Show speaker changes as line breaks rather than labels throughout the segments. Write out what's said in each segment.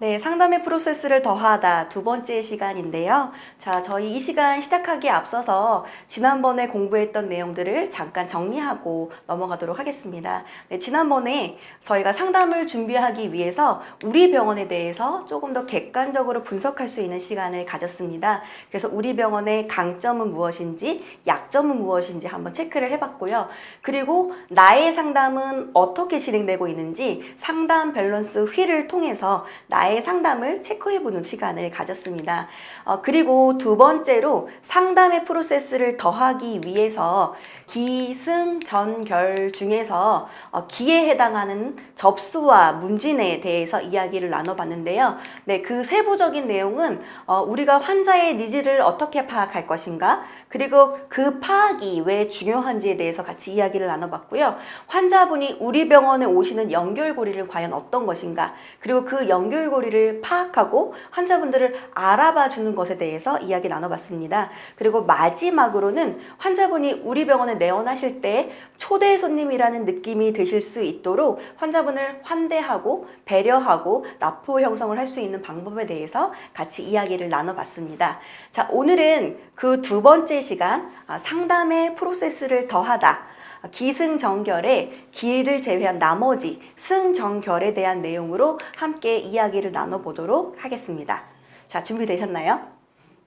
네, 상담의 프로세스를 더하다 두 번째 시간인데요. 자, 저희 이 시간 시작하기에 앞서서 지난번에 공부했던 내용들을 잠깐 정리하고 넘어가도록 하겠습니다. 네, 지난번에 저희가 상담을 준비하기 위해서 우리 병원에 대해서 조금 더 객관적으로 분석할 수 있는 시간을 가졌습니다. 그래서 우리 병원의 강점은 무엇인지, 약점은 무엇인지 한번 체크를 해봤고요. 그리고 나의 상담은 어떻게 진행되고 있는지 상담 밸런스 휠을 통해서 나의 상담을 체크해보는 시간을 가졌습니다. 어, 그리고 두 번째로 상담의 프로세스를 더하기 위해서 기승전결 중에서 어, 기에 해당하는 접수와 문진에 대해서 이야기를 나눠봤는데요. 네, 그 세부적인 내용은 어, 우리가 환자의 니즈를 어떻게 파악할 것인가, 그리고 그 파악이 왜 중요한지에 대해서 같이 이야기를 나눠봤고요. 환자분이 우리 병원에 오시는 연결고리를 과연 어떤 것인가, 그리고 그 연결고리를 파악하고 환자분들을 알아봐 주는 것에 대해서 이야기 나눠봤습니다. 그리고 마지막으로는 환자분이 우리 병원에 내원하실 때 초대 손님이라는 느낌이 드실 수 있도록 환자분을 환대하고 배려하고 라포 형성을 할 수 있는 방법에 대해서 같이 이야기를 나눠봤습니다. 자, 오늘은 그 두 번째 시간 아, 상담의 프로세스를 더하다. 기승전결의 기를 제외한 나머지 승전결에 대한 내용으로 함께 이야기를 나눠보도록 하겠습니다. 자, 준비되셨나요?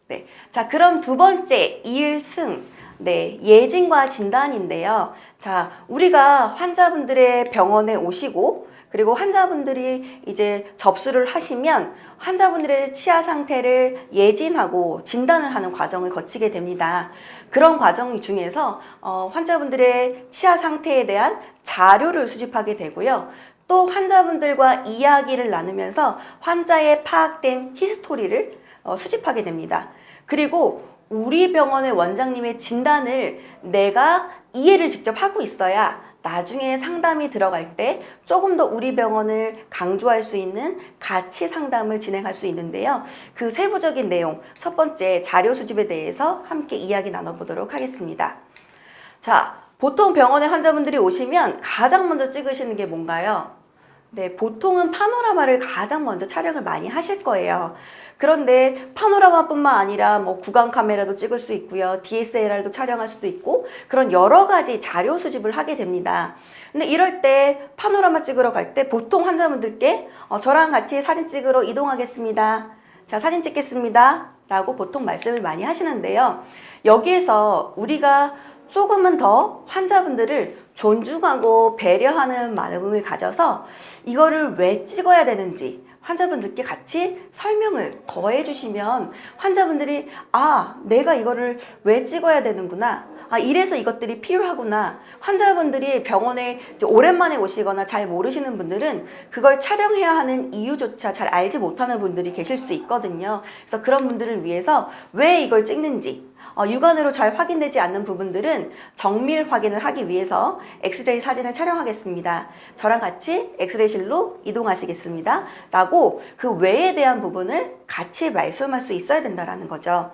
네. 자, 그럼 두 번째 일승. 네, 예진과 진단인데요. 자, 우리가 환자분들의 병원에 오시고 그리고 환자분들이 이제 접수를 하시면 환자분들의 치아 상태를 예진하고 진단을 하는 과정을 거치게 됩니다. 그런 과정 중에서 어, 환자분들의 치아 상태에 대한 자료를 수집하게 되고요. 또 환자분들과 이야기를 나누면서 환자의 파악된 히스토리를 어, 수집하게 됩니다. 그리고 우리 병원의 원장님의 진단을 내가 이해를 직접 하고 있어야 나중에 상담이 들어갈 때 조금 더 우리 병원을 강조할 수 있는 가치 상담을 진행할 수 있는데요. 그 세부적인 내용, 첫 번째 자료 수집에 대해서 함께 이야기 나눠보도록 하겠습니다. 자, 보통 병원에 환자분들이 오시면 가장 먼저 찍으시는 게 뭔가요? 네, 보통은 파노라마를 가장 먼저 촬영을 많이 하실 거예요. 그런데 파노라마뿐만 아니라 뭐 구강 카메라도 찍을 수 있고요. DSLR도 촬영할 수도 있고 그런 여러 가지 자료 수집을 하게 됩니다. 근데 이럴 때 파노라마 찍으러 갈 때 보통 환자분들께 어, 저랑 같이 사진 찍으러 이동하겠습니다. 자, 사진 찍겠습니다. 라고 보통 말씀을 많이 하시는데요. 여기에서 우리가 조금은 더 환자분들을 존중하고 배려하는 마음을 가져서 이거를 왜 찍어야 되는지 환자분들께 같이 설명을 더해 주시면 환자분들이 아, 내가 이거를 왜 찍어야 되는구나. 아, 이래서 이것들이 필요하구나. 환자분들이 병원에 오랜만에 오시거나 잘 모르시는 분들은 그걸 촬영해야 하는 이유조차 잘 알지 못하는 분들이 계실 수 있거든요. 그래서 그런 분들을 위해서 왜 이걸 찍는지, 어, 육안으로 잘 확인되지 않는 부분들은 정밀 확인을 하기 위해서 엑스레이 사진을 촬영하겠습니다. 저랑 같이 엑스레이실로 이동하시겠습니다. 라고 그 외에 대한 부분을 같이 말씀할 수 있어야 된다라는 거죠.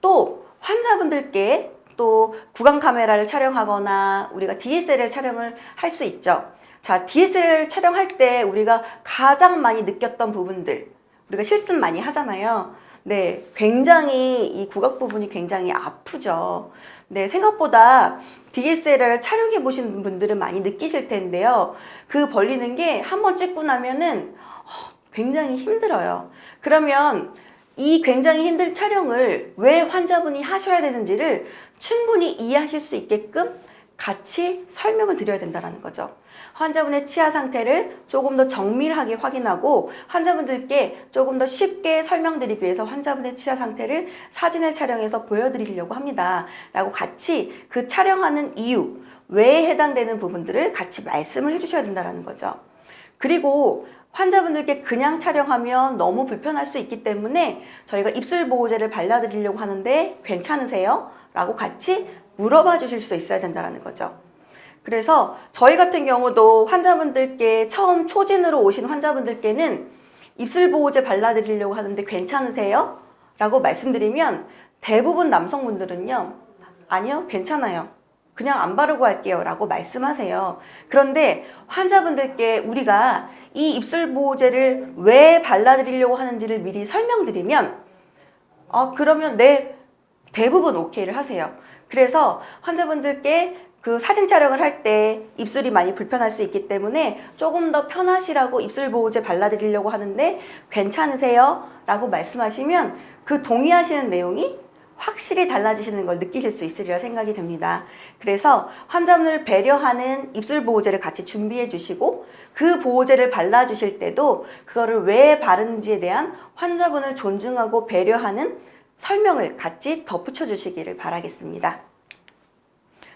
또 환자분들께 또 구강 카메라를 촬영하거나 우리가 DSLR 촬영을 할 수 있죠. 자, DSLR 촬영할 때 우리가 가장 많이 느꼈던 부분들, 우리가 실습 많이 하잖아요. 네, 굉장히 이 구각 부분이 굉장히 아프죠. 네, 생각보다 DSLR 촬영해 보신 분들은 많이 느끼실 텐데요. 그 벌리는 게 한 번 찍고 나면은 어, 굉장히 힘들어요. 그러면 이 굉장히 힘든 촬영을 왜 환자분이 하셔야 되는지를 충분히 이해하실 수 있게끔 같이 설명을 드려야 된다는 거죠. 환자분의 치아 상태를 조금 더 정밀하게 확인하고 환자분들께 조금 더 쉽게 설명드리기 위해서 환자분의 치아 상태를 사진을 촬영해서 보여드리려고 합니다. 라고 같이 그 촬영하는 이유, 왜 해당되는 부분들을 같이 말씀을 해주셔야 된다는 거죠. 그리고 환자분들께 그냥 촬영하면 너무 불편할 수 있기 때문에 저희가 입술 보호제를 발라드리려고 하는데 괜찮으세요? 라고 같이 물어봐 주실 수 있어야 된다는 거죠. 그래서 저희 같은 경우도 환자분들께 처음 초진으로 오신 환자분들께는 입술 보호제 발라드리려고 하는데 괜찮으세요? 라고 말씀드리면 대부분 남성분들은요, 아니요, 괜찮아요. 그냥 안 바르고 할게요 라고 말씀하세요. 그런데 환자분들께 우리가 이 입술 보호제를 왜 발라드리려고 하는지를 미리 설명드리면 어, 그러면 네, 대부분 오케이를 하세요. 그래서 환자분들께 그 사진 촬영을 할 때 입술이 많이 불편할 수 있기 때문에 조금 더 편하시라고 입술 보호제 발라드리려고 하는데 괜찮으세요? 라고 말씀하시면 그 동의하시는 내용이 확실히 달라지시는 걸 느끼실 수 있으리라 생각이 됩니다. 그래서 환자분을 배려하는 입술 보호제를 같이 준비해 주시고 그 보호제를 발라 주실 때도 그거를 왜 바르는지에 대한 환자분을 존중하고 배려하는 설명을 같이 덧붙여 주시기를 바라겠습니다.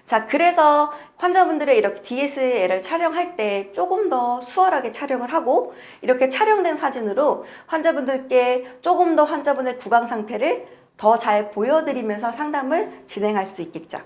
자, 그래서 환자분들의 이렇게 DSLR 촬영할 때 조금 더 수월하게 촬영을 하고 이렇게 촬영된 사진으로 환자분들께 조금 더 환자분의 구강 상태를 더 잘 보여드리면서 상담을 진행할 수 있겠죠.